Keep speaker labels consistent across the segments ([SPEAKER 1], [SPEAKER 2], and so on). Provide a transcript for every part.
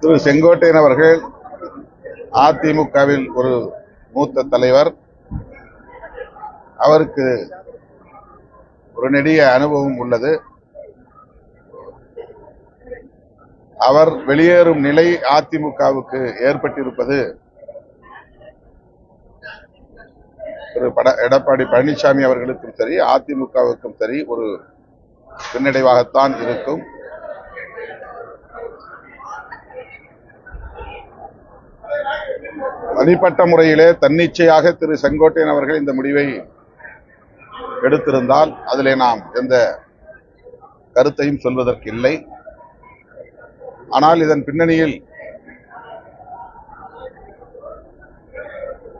[SPEAKER 1] திரு செங்கோட்டையன் அவர்கள் அதிமுகவில் ஒரு மூத்த தலைவர். அவருக்கு ஒரு நெடிய அனுபவம் உள்ளது. அவர் வெளியேறும் நிலை அதிமுகவுக்கு ஏற்பட்டிருப்பது திரு பட எடப்பாடி பழனிசாமி அவர்களுக்கும் சரி அதிமுகவுக்கும் சரி ஒரு பின்னடைவாகத்தான் இருக்கும். தனிப்பட்ட முறையிலே தன்னிச்சையாக திரு செங்கோட்டையன் அவர்கள் இந்த முடிவை எடுத்திருந்தால் அதிலே நாம் எந்த கருத்தையும் சொல்வதற்கு இல்லை ஆனால் இதன் பின்னணியில்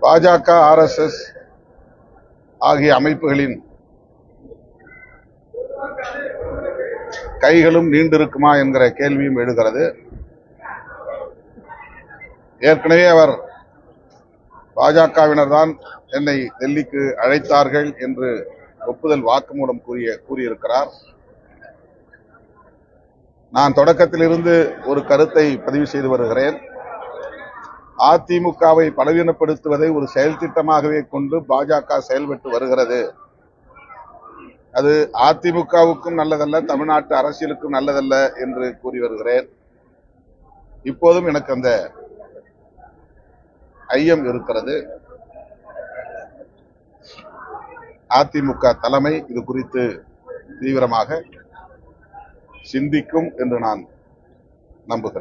[SPEAKER 1] பாஜக ஆர்எஸ்எஸ் ஆகிய அமைப்புகளின் கைகளும் நீண்டிருக்குமா என்கிற கேள்வியும் எழுகிறது. ஏற்கனவே அவர் பாஜகவினர் தான் என்னை டெல்லிக்கு அழைத்தார்கள் என்று ஒப்புதல் வாக்குமூலம் கூறிய கூறியிருக்கிறார். நான் தொடக்கத்திலிருந்து ஒரு கருத்தை பதிவு செய்து வருகிறேன். அதிமுகவை பலவீனப்படுத்துவதை ஒரு செயல் திட்டமாகவே கொண்டு பாஜக செயல்பட்டு வருகிறது. அது அதிமுகவுக்கும் நல்லதல்ல தமிழ்நாட்டு அரசியலுக்கும் நல்லதல்ல என்று கூறி வருகிறேன். இப்போதும் எனக்கு அந்த ஐயம் இருக்கிறது. அதிமுக தலைமை இது குறித்து தீவிரமாக சிந்திக்கும் என்று நான் நம்புகிறேன்.